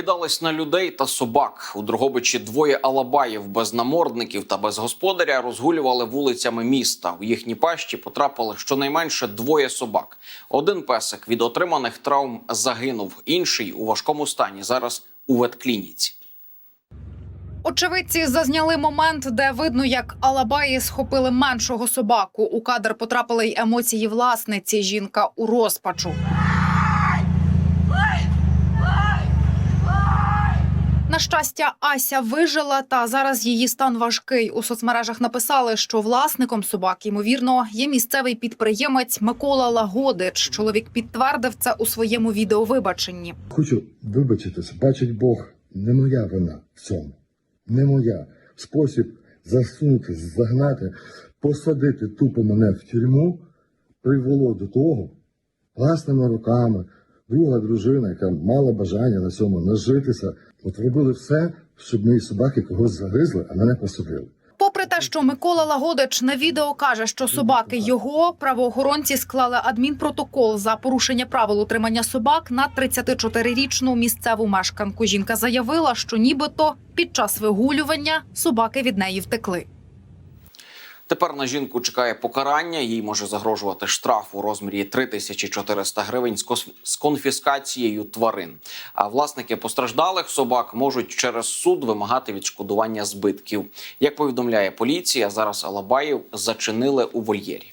Кидались на людей та собак. У Дрогобичі двоє алабаїв без намордників та без господаря розгулювали вулицями міста. У їхні пащі потрапили щонайменше двоє собак. Один песик від отриманих травм загинув, інший у важкому стані зараз у ветклініці. Очевидці зазняли момент, де видно, як алабаї схопили меншого собаку. У кадр потрапили й емоції власниці. Жінка у розпачу. Щастя, Ася вижила, та зараз її стан важкий. У соцмережах написали, що власником собак, ймовірно, є місцевий підприємець Микола Лагодич. Чоловік підтвердив це у своєму відеовибаченні. Хочу вибачитися, бачить Бог, не моя вина в цьому. Не моя. Спосіб засунути, загнати, посадити тупо мене в тюрму привело до того власними руками. Друга дружина, яка мала бажання на цьому нажитися, от робили все, щоб мої собаки когось загризли, а мене посадили. Попри те, що Микола Лагодич на відео каже, що собаки його правоохоронці склали адмінпротокол за порушення правил утримання собак на 34-річну місцеву мешканку. Жінка заявила, що нібито під час вигулювання собаки від неї втекли. Тепер на жінку чекає покарання. Їй може загрожувати штраф у розмірі 3400 гривень з конфіскацією тварин. А власники постраждалих собак можуть через суд вимагати відшкодування збитків. Як повідомляє поліція, зараз Алабаїв зачинили у вольєрі.